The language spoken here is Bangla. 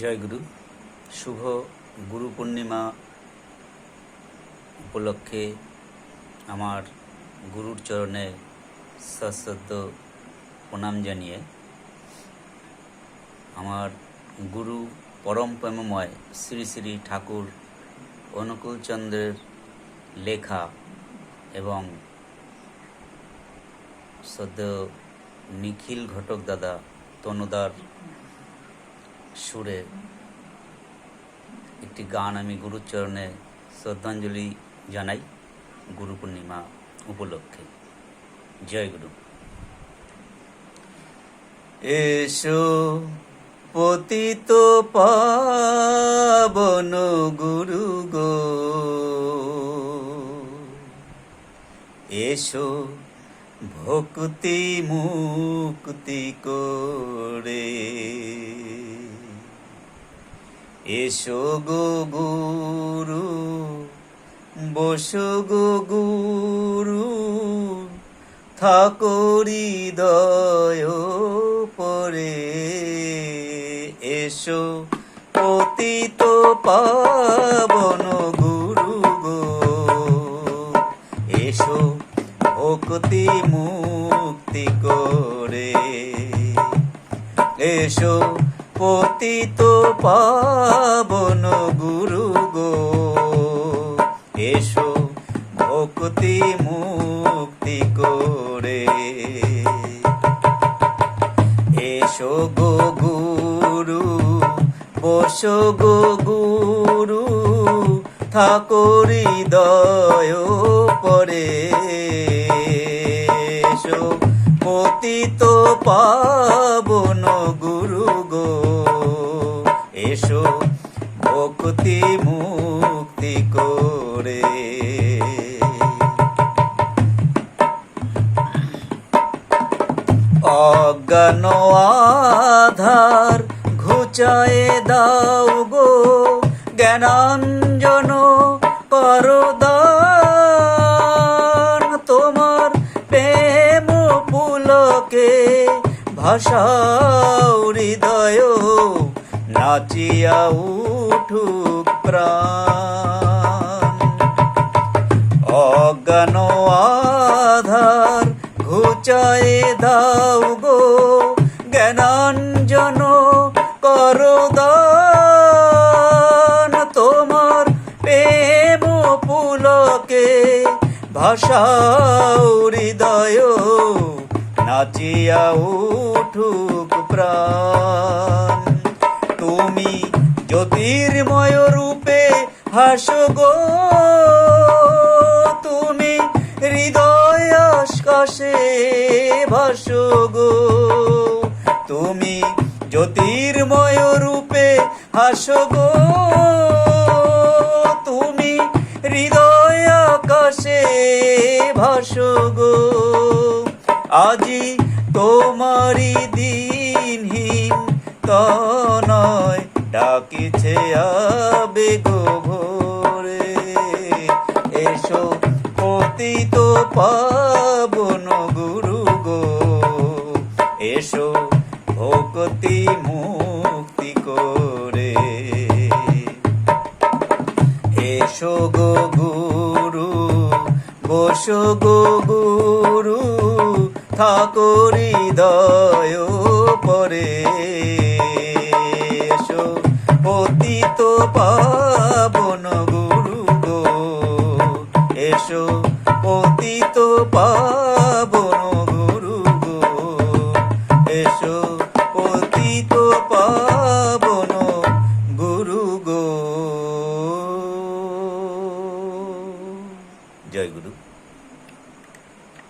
জয় গুরু। শুভ গুরু পূর্ণিমা উপলক্ষে আমার গুরুর চরণে সশ্রদ্ধ প্রণাম জানিয়ে আমার গুরু পরম প্রেমময় শ্রী শ্রী ঠাকুর অনুকূল চন্দ্রের লেখা এবং সদ্য নিখিল ঘটক দাদা তনুদার সুরে একটি গান আমি গুরুচরণে শ্রদ্ধাঞ্জলি জানাই গুরু পূর্ণিমা উপলক্ষে। জয় গুরু। এসো পতিত পাবন গুরু গো। এসো ভক্তি মুক্তি করে। এসো গো গুরু, বসো গো গুরু থাকরি দয় পরে এসো পতিত পাবন গুরু গো, এসো ভক্তি মুক্তি করে। এসো পতিত পাবন গুরু গো। এসো ভক্তি মুক্তি করে। এসো গো গুরু, বসো গো গুরু ঠাকুরি দয় পরে। পতিত পাবন গুরু গো এসো ভক্তি মুক্তি করে। অজ্ঞান আধার ঘুচায়ে দাও গো জ্ঞানাঞ্জন ভাষাও হৃদয় নাচিয়া উঠুক প্রাণ। অজ্ঞান আধার ঘুচায়ে দাও গো, জ্ঞানাঞ্জন করদান তোমার প্রেম পুলকে ভাষাও হৃদয় নাচিয়া উঠুক প্রাণ। তুমি জ্যোতির্ময় রূপে হাসো গো। তুমি হৃদয় ভাসো গো। তুমি জ্যোতির্ময় রূপে হাসো গো। তুমি হৃদয় আকাশে ভাসো গো। আজি তোমারি দিনহীন তনয় ডাকিছে আবে গো ভোরে এসো পতিত পাবন গুরু গো। এসো ভক্তি মুক্তি করে। এসো গো গুরু, বসো গো গুরু ঠাকুরি দয় পরে এসো। পতিত পাবন গুরু গো এসো। পতিত পাবন